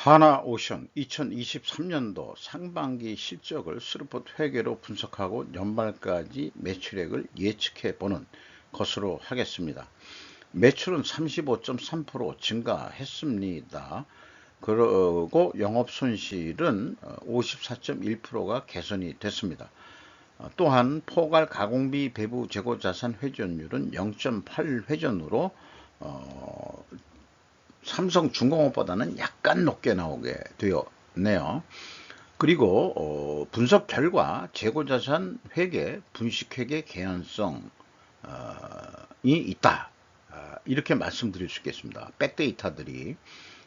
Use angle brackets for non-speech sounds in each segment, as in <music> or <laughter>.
하나오션 2023년도 상반기 실적을 스루포트 회계로 분석하고 연말까지 매출액을 예측해 보는 것으로 하겠습니다. 매출은 35.3% 증가했습니다. 그리고 영업손실은 54.1%가 개선이 됐습니다. 또한 포괄 가공비 배부 재고 자산 회전율은 0.8 회전으로 어, 삼성 중공업보다는 약간 높게 나오게 되었네요. 그리고 어, 분석 결과 재고자산 회계, 분식회계 개연성이 있다. 아, 이렇게 말씀드릴 수 있겠습니다. 백데이터들이.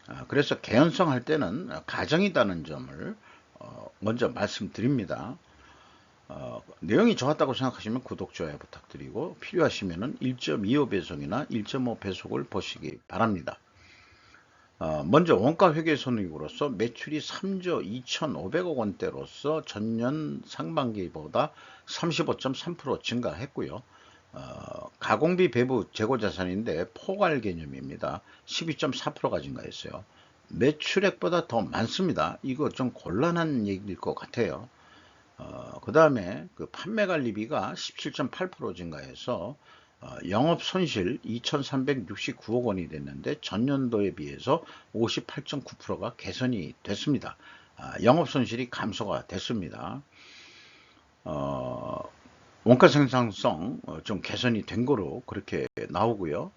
아, 그래서 개연성 할 때는 가정이다는 점을 어, 먼저 말씀드립니다. 어, 내용이 좋았다고 생각하시면 구독, 좋아요 부탁드리고 필요하시면 1.25 배속이나 1.5 배속을 보시기 바랍니다. 어, 먼저 원가 회계 손익으로서 매출이 3조 2,500억 원대로서 전년 상반기보다 35.3% 증가했고요. 어, 가공비 배부 재고 자산인데 포괄 개념입니다. 12.4%가 증가했어요. 매출액보다 더 많습니다. 이거 좀 곤란한 얘기일 것 같아요. 어, 그 다음에 그 판매 관리비가 17.8% 증가해서 어, 영업 손실 2,369억 원이 됐는데 전년도에 비해서 58.9%가 개선이 됐습니다. 아, 영업 손실이 감소가 됐습니다. 어, 원가 생산성 어, 좀 개선이 된 거로 그렇게 나오고요.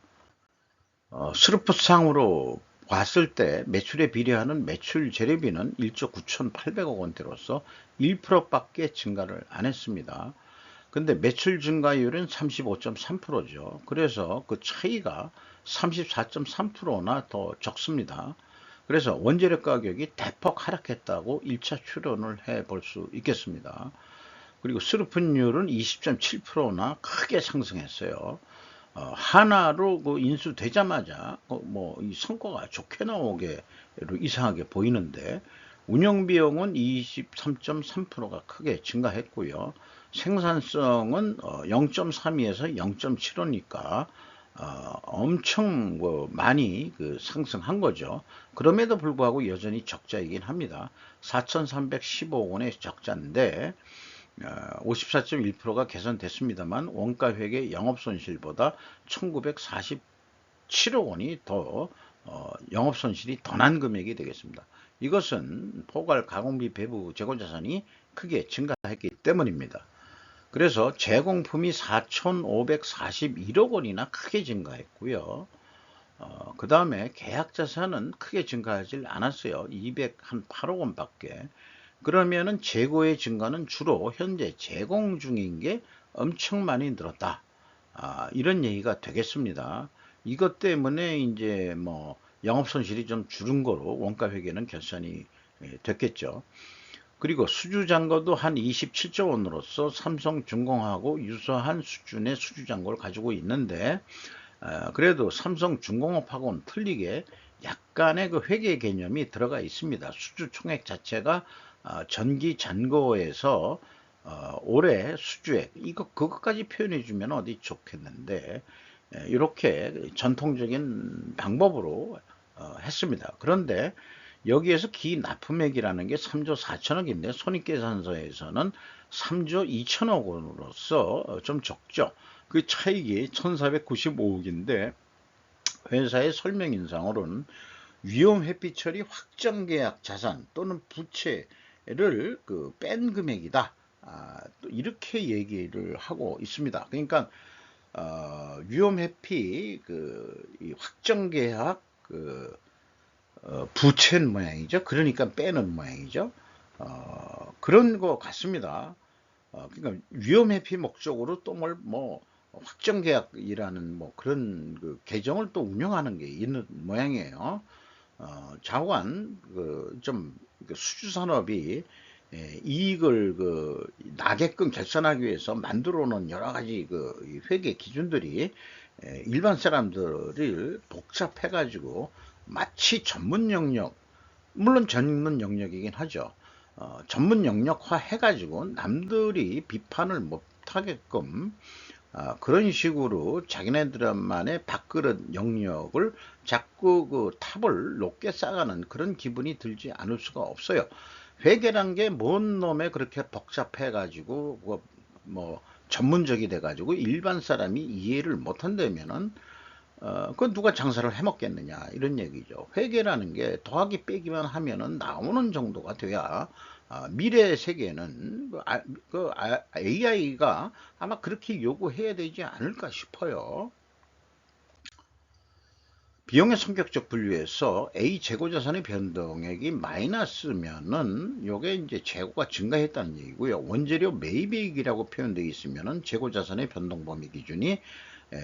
어, 스루프상으로 봤을 때 매출에 비례하는 매출 재료비는 1조 9,800억 원대로서 1%밖에 증가를 안 했습니다. 근데 매출 증가율은 35.3%죠. 그래서 그 차이가 34.3%나 더 적습니다. 그래서 원재료 가격이 대폭 하락했다고 1차 추론을 해 볼 수 있겠습니다. 그리고 수르픈율은 20.7%나 크게 상승했어요. 어, 하나로 그 인수되자마자 어, 뭐이 성과가 좋게 나오게 이상하게 보이는데 운영 비용은 23.3%가 크게 증가했고요. 생산성은 0.32에서 어, 0.75니까 어, 엄청 뭐 많이 그 상승한 거죠. 그럼에도 불구하고 여전히 적자이긴 합니다. 4,315억 원의 적자인데 54.1%가 어, 개선됐습니다만 원가회계 영업손실보다 1947억 원이 더 어, 영업손실이 더 난 금액이 되겠습니다. 이것은 포괄 가공비 배부 재고자산이 크게 증가했기 때문입니다. 그래서 제공품이 4,541억 원이나 크게 증가했고요. 어, 그 다음에 계약자산은 크게 증가하지 않았어요. 208억 원밖에. 그러면은 재고의 증가는 주로 현재 제공 중인 게 엄청 많이 늘었다. 아, 이런 얘기가 되겠습니다. 이것 때문에 이제 뭐 영업 손실이 좀 줄은 거로 원가 회계는 결산이 예, 됐겠죠. 그리고 수주 잔고도 한 27조 원으로서 삼성중공하고 유사한 수준의 수주 잔고를 가지고 있는데 어, 그래도 삼성중공업하고는 틀리게 약간의 그 회계 개념이 들어가 있습니다. 수주 총액 자체가 어, 전기 잔고에서 어, 올해 수주액 이거 그것까지 표현해 주면 어디 좋겠는데 이렇게 전통적인 방법으로 어, 했습니다. 그런데 여기에서 기 납품액이라는 게 3조 4천억인데 손익계산서에서는 3조 2천억 원으로서 좀 적죠. 그 차익이 1495억인데 회사의 설명인상으로는 위험 회피 처리 확정 계약 자산 또는 부채 를 그 뺀 금액이다. 아, 또 이렇게 얘기를 하고 있습니다. 그러니까 어, 위험 회피 그 확정 계약 그 어, 부채는 모양이죠. 그러니까 빼는 모양이죠. 어, 그런 것 같습니다. 어, 그러니까 위험 회피 목적으로 또 뭘 뭐 확정 계약이라는 뭐 그런 그 계정을 또 운영하는 게 있는 모양이에요. 어, 자관 그좀 그 수주 산업이 예, 이익을 그 나게끔 결산하기 위해서 만들어 놓은 여러 가지 그 회계 기준들이 예, 일반 사람들을 복잡해 가지고 마치 전문 영역 물론 전문 영역이긴 하죠. 어, 전문 영역화 해가지고 남들이 비판을 못하게끔 아, 그런 식으로 자기네들만의 밥그릇 영역을 자꾸 그 탑을 높게 쌓아가는 그런 기분이 들지 않을 수가 없어요. 회계란 게 뭔 놈에 그렇게 복잡해 가지고 뭐, 뭐 전문적이 돼 가지고 일반 사람이 이해를 못 한다면은 어, 그건 누가 장사를 해 먹겠느냐 이런 얘기죠. 회계라는 게 더하기 빼기만 하면은 나오는 정도가 돼야 어, 미래 세계는 그, 아, 그 아, AI가 아마 그렇게 요구해야 되지 않을까 싶어요. 비용의 성격적 분류에서 A 재고 자산의 변동액이 마이너스면은 요게 이제 재고가 증가했다는 얘기고요. 원재료 매입액이라고 표현되어 있으면은 재고 자산의 변동 범위 기준이 에,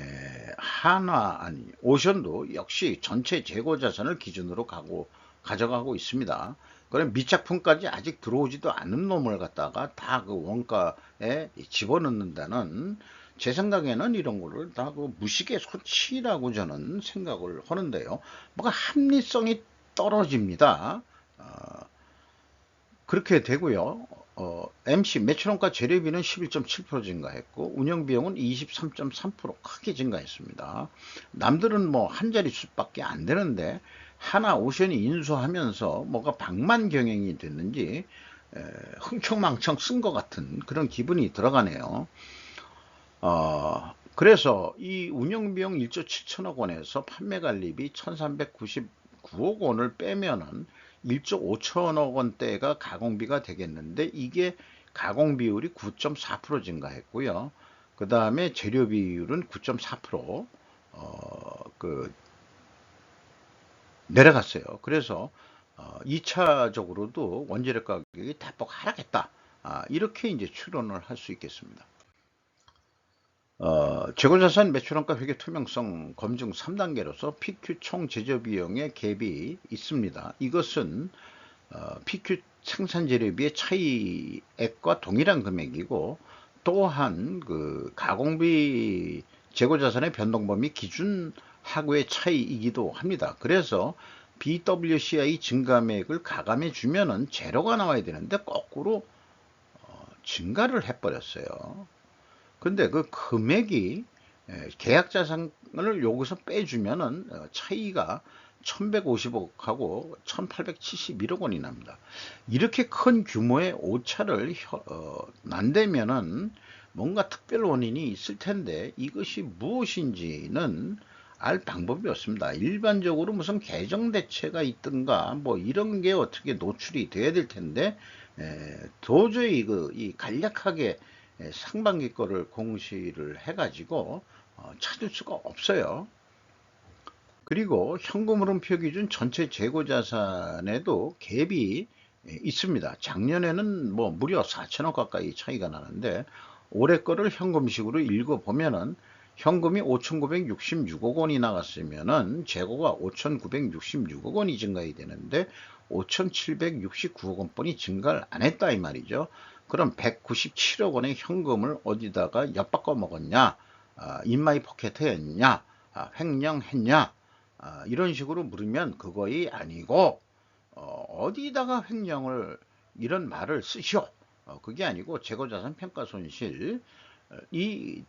한화 아니 오션도 역시 전체 재고 자산을 기준으로 가고 가져가고 있습니다. 그럼 미착품까지 아직 들어오지도 않은 놈을 갖다가 다 그 원가에 집어넣는다는 제 생각에는 이런 거를 다 그 무식의 소치라고 저는 생각을 하는데요. 뭐가 합리성이 떨어집니다. 어, 그렇게 되고요. 어, MC 매출원가 재료비는 11.7% 증가했고 운영비용은 23.3% 크게 증가했습니다. 남들은 뭐 한 자릿수밖에 안 되는데 하나 오션이 인수하면서 뭐가 방만 경영이 됐는지 에, 흥청망청 쓴 것 같은 그런 기분이 들어가네요. 어, 그래서 이 운영비용 1조 7천억 원에서 판매관리비 1399억 원을 빼면은 1조 5천억 원대가 가공비가 되겠는데 이게 가공 비율이 9.4% 증가했고요. 그 다음에 재료 비율은 9.4% 어, 그 내려갔어요. 그래서 어, 2차적으로도 원재료 가격이 대폭 하락했다. 아, 이렇게 이제 추론을 할 수 있겠습니다. 어, 재고자산 매출원가 회계 투명성 검증 3단계로서 PQ 총 제조 비용의 갭이 있습니다. 이것은 어, PQ 생산 재료비의 차이액과 동일한 금액이고 또한 그 가공비 재고자산의 변동 범위 기준 하고의 차이이기도 합니다. 그래서 BWCI 증감액을 가감해 주면은 재료가 나와야 되는데 거꾸로 어, 증가를 해버렸어요. 근데 그 금액이 예, 계약 자산을 여기서 빼주면은 어, 차이가 1150억하고 1871억 원이 납니다. 이렇게 큰 규모의 오차를 어, 난다면은 뭔가 특별 원인이 있을 텐데 이것이 무엇인지는 알 방법이 없습니다. 일반적으로 무슨 개정 대체가 있든가 뭐 이런 게 어떻게 노출이 돼야 될 텐데 에, 도저히 그 이 간략하게 예, 상반기 거를 공시를 해가지고 어, 찾을 수가 없어요. 그리고 현금 흐름표 기준 전체 재고 자산에도 갭이 예, 있습니다. 작년에는 뭐 무려 4천억 가까이 차이가 나는데 올해 거를 현금식으로 읽어보면은 현금이 5,966억 원이 나갔으면은 재고가 5,966억 원이 증가해야 되는데 5,769억 원뿐이 증가를 안 했다 이 말이죠. 그럼 197억 원의 현금을 어디다가 엿바꿔 먹었냐? 아, 인마이 포켓 했냐? 아, 횡령했냐? 아, 이런 식으로 물으면 그거이 아니고 어, 디다가 횡령을 이런 말을 쓰시오. 어, 그게 아니고 재고자산 평가 손실이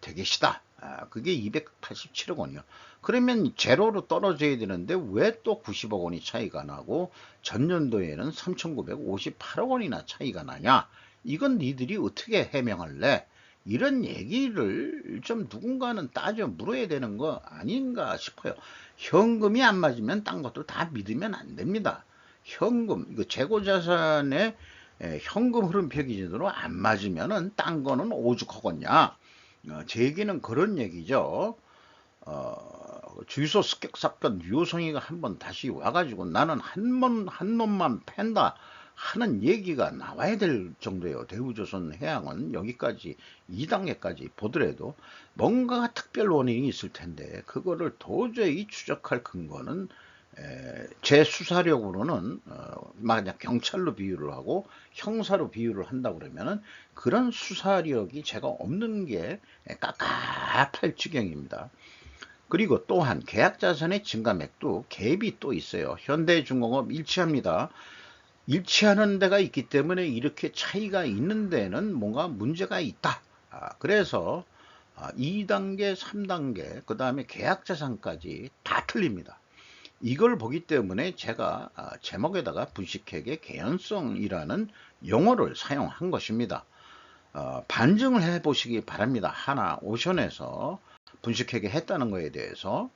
되계시다. 아, 그게 287억 원이요. 그러면 제로로 떨어져야 되는데 왜 또 90억 원이 차이가 나고 전년도에는 3,958억 원이나 차이가 나냐? 이건 니들이 어떻게 해명할래? 이런 얘기를 좀 누군가는 따져 물어야 되는 거 아닌가 싶어요. 현금이 안 맞으면 딴 것도 다 믿으면 안 됩니다. 현금, 이거 재고자산의 현금 흐름표 기준으로 안 맞으면은 딴 거는 오죽하겠냐. 어, 제 얘기는 그런 얘기죠. 어, 주유소 습격 사건 유성이가 한번 다시 와가지고 나는 한 번, 한 놈만 팬다. 하는 얘기가 나와야 될 정도예요. 대우조선 해양은 여기까지 2단계까지 보더라도 뭔가 특별 원인이 있을 텐데 그거를 도저히 추적할 근거는 에, 제 수사력으로는 어, 만약 경찰로 비유를 하고 형사로 비유를 한다 그러면은 그런 수사력이 제가 없는 게 깝깝할 지경입니다. 그리고 또한 계약자산의 증가맥도 갭이 또 있어요. 현대중공업 일치합니다. 일치하는 데가 있기 때문에 이렇게 차이가 있는 데는 뭔가 문제가 있다. 아, 그래서 아, 2단계, 3단계, 그 다음에 계약자산까지 다 틀립니다. 이걸 보기 때문에 제가 아, 제목에다가 분식회계 개연성이라는 용어를 사용한 것입니다. 어, 반증을 해 보시기 바랍니다. 하나 오션에서 분식회계 했다는 것에 대해서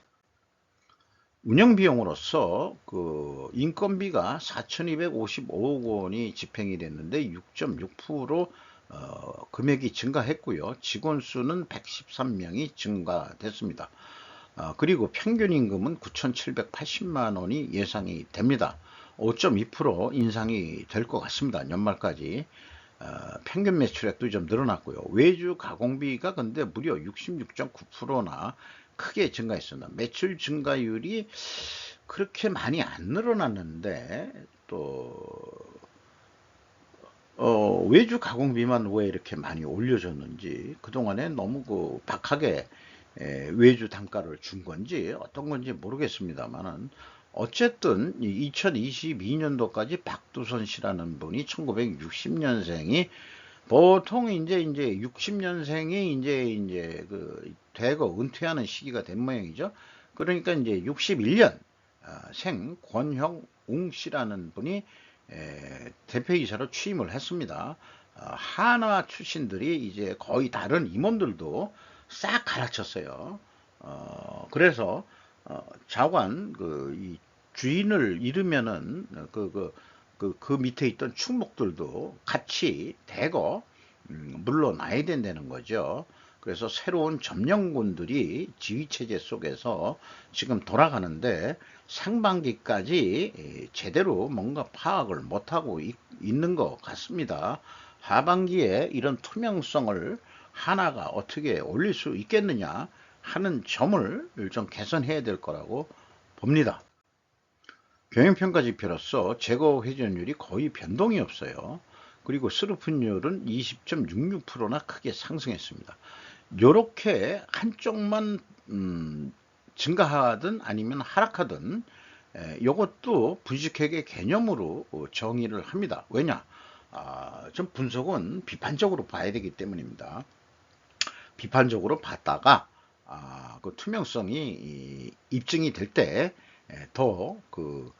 운영 비용으로서 그 인건비가 4,255억 원이 집행이 됐는데 6.6% 어, 금액이 증가했고요. 직원 수는 113명이 증가됐습니다. 어, 그리고 평균 임금은 9,780만 원이 예상이 됩니다. 5.2% 인상이 될 것 같습니다. 연말까지. 어, 평균 매출액도 좀 늘어났고요. 외주 가공비가 근데 무려 66.9%나 크게 증가했습니다. 매출 증가율이 그렇게 많이 안 늘어났는데 또 어, 외주 가공비만 왜 이렇게 많이 올려졌는지 그동안에 너무 그 박하게 에, 외주 단가를 준 건지 어떤 건지 모르겠습니다만은 어쨌든 2022년도까지 박두선 씨라는 분이 1960년생이 보통 이제 이제 60년생이 이제 이제 그 대거 은퇴하는 시기가 된 모양이죠. 그러니까 이제 61년 아, 생 권형웅 씨라는 분이 대표이사로 취임을 했습니다. 아, 하나 출신들이 이제 거의 다른 임원들도 싹 갈아쳤어요. 어, 그래서 어, 자관 그 이 주인을 잃으면은 그, 그, 그, 그 밑에 있던 축목들도 같이 대거 음, 물러나야 된다는 거죠. 그래서 새로운 점령군들이 지휘체제 속에서 지금 돌아가는데 상반기까지 제대로 뭔가 파악을 못하고 있, 있는 것 같습니다. 하반기에 이런 투명성을 하나가 어떻게 올릴 수 있겠느냐 하는 점을 좀 개선해야 될 거라고 봅니다. 경영평가 지표로서 재고 회전율이 거의 변동이 없어요. 그리고 스루픈율은 20.66%나 크게 상승했습니다. 이렇게 한쪽만 음, 증가하든 아니면 하락하든 이것도 분식회계 개념으로 정의를 합니다. 왜냐? 아, 좀 분석은 비판적으로 봐야 되기 때문입니다. 비판적으로 봤다가 아, 그 투명성이 입증이 될 때 더그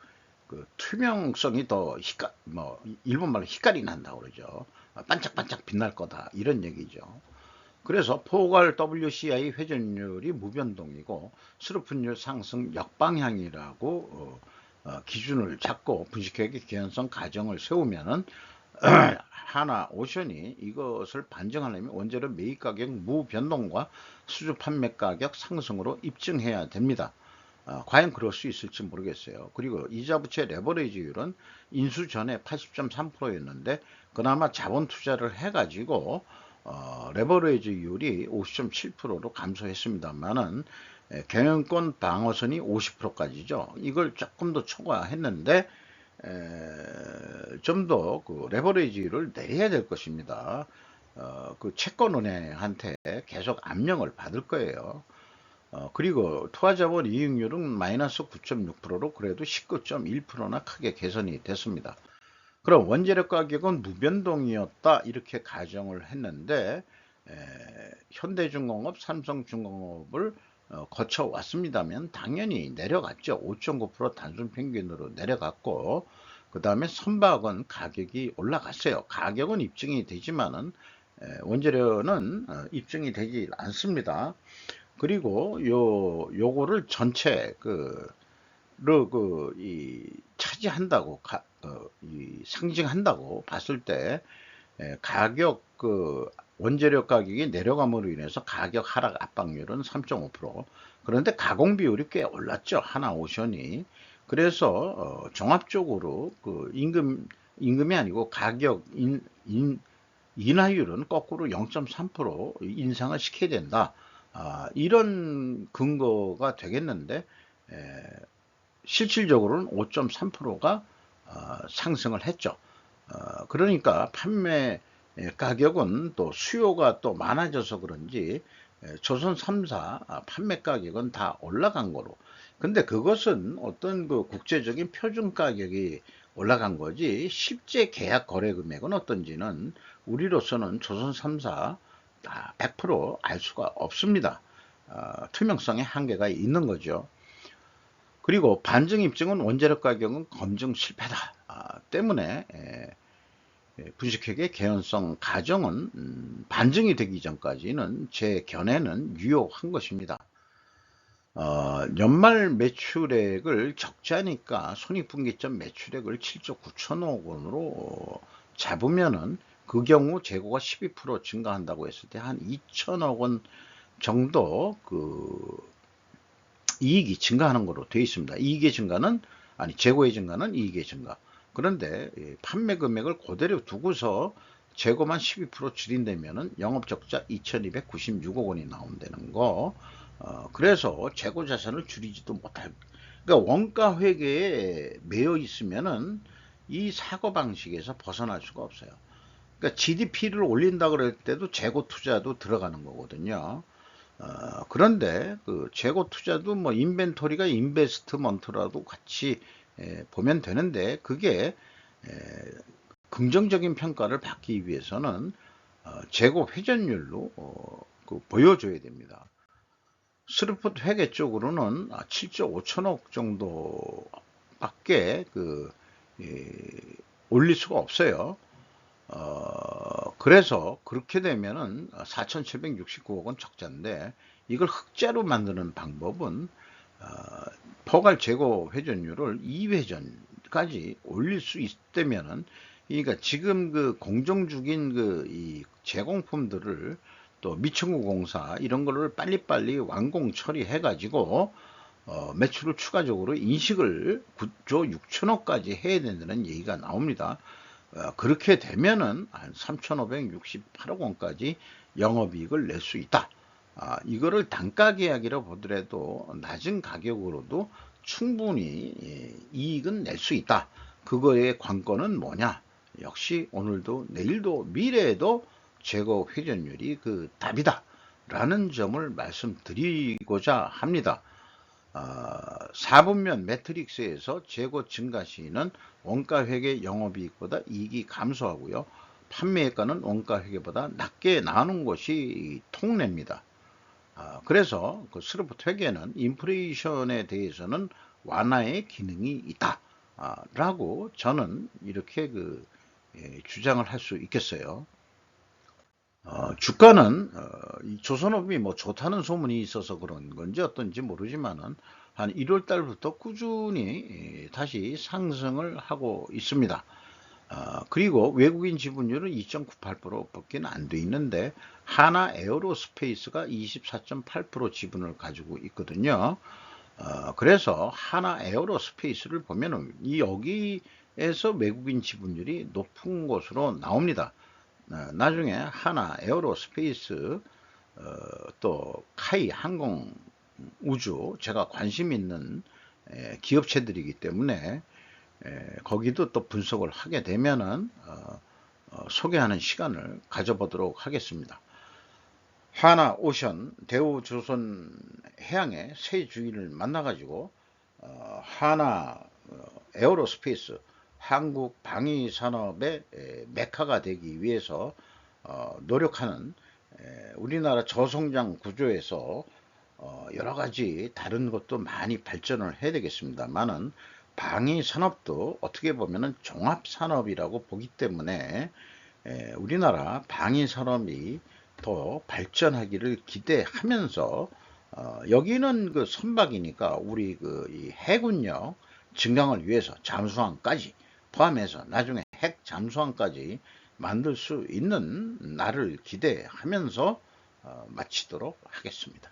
그 투명성이 더 희가 뭐 일본말로 희깔이 난다고 그러죠. 반짝반짝 빛날 거다 이런 얘기죠. 그래서 포괄 WCI 회전율이 무변동이고 스루픈율 상승 역방향이라고 어, 어, 기준을 잡고 분식회계 개연성 가정을 세우면은 <clears throat> 하나 오션이 이것을 반증하려면 원재료 매입 가격 무변동과 수주 판매 가격 상승으로 입증해야 됩니다. 어, 과연 그럴 수 있을지 모르겠어요. 그리고 이자 부채 레버리지율은 인수 전에 80.3%였는데 그나마 자본 투자를 해가지고 어, 레버리지율이 50.7%로 감소했습니다만은 경영권 방어선이 50%까지죠. 이걸 조금 더 초과했는데 좀 더 그 레버리지를 내려야 될 것입니다. 어, 그 채권은행한테 계속 압력을 받을 거예요. 어, 그리고 투하자본 이익률은 마이너스 9.6%로 그래도 19.1%나 크게 개선이 됐습니다. 그럼 원재료 가격은 무변동이었다 이렇게 가정을 했는데 에, 현대중공업, 삼성중공업을 어, 거쳐 왔습니다면 당연히 내려갔죠. 5.9% 단순 평균으로 내려갔고 그 다음에 선박은 가격이 올라갔어요. 가격은 입증이 되지만은 에, 원재료는 어, 입증이 되지 않습니다. 그리고 요 요거를 전체 그르 그이 차지한다고 가, 어, 이 상징한다고 봤을 때 에, 가격 그 원재료 가격이 내려감으로 인해서 가격 하락 압박률은 3.5% 그런데 가공 비율이 꽤 올랐죠. 하나 오션이. 그래서 어, 종합적으로 그 임금 임금이 아니고 가격 인, 인 인하율은 거꾸로 0.3% 인상을 시켜야 된다. 아, 이런 근거가 되겠는데 에, 실질적으로는 5.3%가 어, 상승을 했죠. 어, 그러니까 판매 가격은 또 수요가 또 많아져서 그런지 조선 3사 아, 판매 가격은 다 올라간 거로. 근데 그것은 어떤 그 국제적인 표준 가격이 올라간 거지 실제 계약 거래 금액은 어떤지는 우리로서는 조선 3사 100%알 수가 없습니다. 어, 투명성의 한계가 있는 거죠. 그리고 반증 입증은 원자력 가격은 검증 실패다 아, 때문에 에, 분식회계 개연성 가정은 음, 반증이 되기 전까지는 제 견해는 유효한 것입니다. 어, 연말 매출액을 적자니까 손익분기점 매출액을 7조 9천억 원으로 잡으면은 그 경우 재고가 12% 증가한다고 했을 때 한 2천억 원 정도 그 이익이 증가하는 것으로 되어 있습니다. 이익의 증가는 아니 재고의 증가는 이익의 증가. 그런데 판매 금액을 그대로 두고서 재고만 12% 줄인다면은 영업적자 2,296억 원이 나온다는 거. 어, 그래서 재고 자산을 줄이지도 못할. 그러니까 원가 회계에 매여 있으면은 이 사고 방식에서 벗어날 수가 없어요. 그러니까 GDP를 올린다 그럴 때도 재고 투자도 들어가는 거거든요. 어, 그런데 그 재고 투자도 뭐 인벤토리가 인베스트먼트라도 같이 에, 보면 되는데 그게 에, 긍정적인 평가를 받기 위해서는 어, 재고 회전율로 어, 그 보여줘야 됩니다. 스루풋 회계 쪽으로는 7조 아, 5천억 정도밖에 그 예, 올릴 수가 없어요. 어, 그래서 그렇게 되면은 4,769억 원 적자인데 이걸 흑자로 만드는 방법은 어, 포괄 재고 회전율을 2회전까지 올릴 수 있다면은 그러니까 지금 그 공정 중인 그 이 제공품들을 또 미청구 공사 이런 거를 빨리빨리 완공 처리해 가지고 어, 매출을 추가적으로 인식을 9조 6천억까지 해야 된다는 얘기가 나옵니다. 어, 그렇게 되면은 한 3,568억 원까지 영업이익을 낼 수 있다. 아, 이거를 단가 계약이라 보더라도 낮은 가격으로도 충분히 예, 이익은 낼 수 있다. 그거의 관건은 뭐냐? 역시 오늘도 내일도 미래에도 재고 회전율이 그 답이다. 라는 점을 말씀드리고자 합니다. 어, 4분면 매트릭스에서 재고 증가 시는 원가 회계 영업이익보다 이익이 감소하고요. 판매가는 원가 회계보다 낮게 나오는 것이 통례입니다. 어, 그래서 그 스루프 회계는 인플레이션에 대해서는 완화의 기능이 있다. 어, 라고 저는 이렇게 그 예, 주장을 할 수 있겠어요. 어, 주가는 어, 조선업이 뭐 좋다는 소문이 있어서 그런 건지 어떤지 모르지만은 한 1월 달부터 꾸준히 예, 다시 상승을 하고 있습니다. 어, 그리고 외국인 지분율은 2.98%밖에 안 돼 있는데 하나 에어로스페이스가 24.8% 지분을 가지고 있거든요. 어, 그래서 하나 에어로스페이스를 보면은 이 여기에서 외국인 지분율이 높은 것으로 나옵니다. 어, 나중에 하나 에어로스페이스 어, 또 카이 항공 우주 제가 관심 있는 에, 기업체들이기 때문에 에, 거기도 또 분석을 하게 되면은 어, 어, 소개하는 시간을 가져보도록 하겠습니다. 하나 오션 대우조선 해양의 새 주인을 만나가지고 어, 하나 어, 에어로스페이스 한국 방위 산업의 메카가 되기 위해서 어, 노력하는 우리나라 저성장 구조에서 어, 여러 가지 다른 것도 많이 발전을 해야 되겠습니다만은 방위 산업도 어떻게 보면은 종합 산업이라고 보기 때문에 우리나라 방위 산업이 더 발전하기를 기대하면서 어, 여기는 그 선박이니까 우리 그 해군력 증강을 위해서 잠수함까지 포함해서 나중에 핵 잠수함까지 만들 수 있는 날을 기대하면서 어, 마치도록 하겠습니다.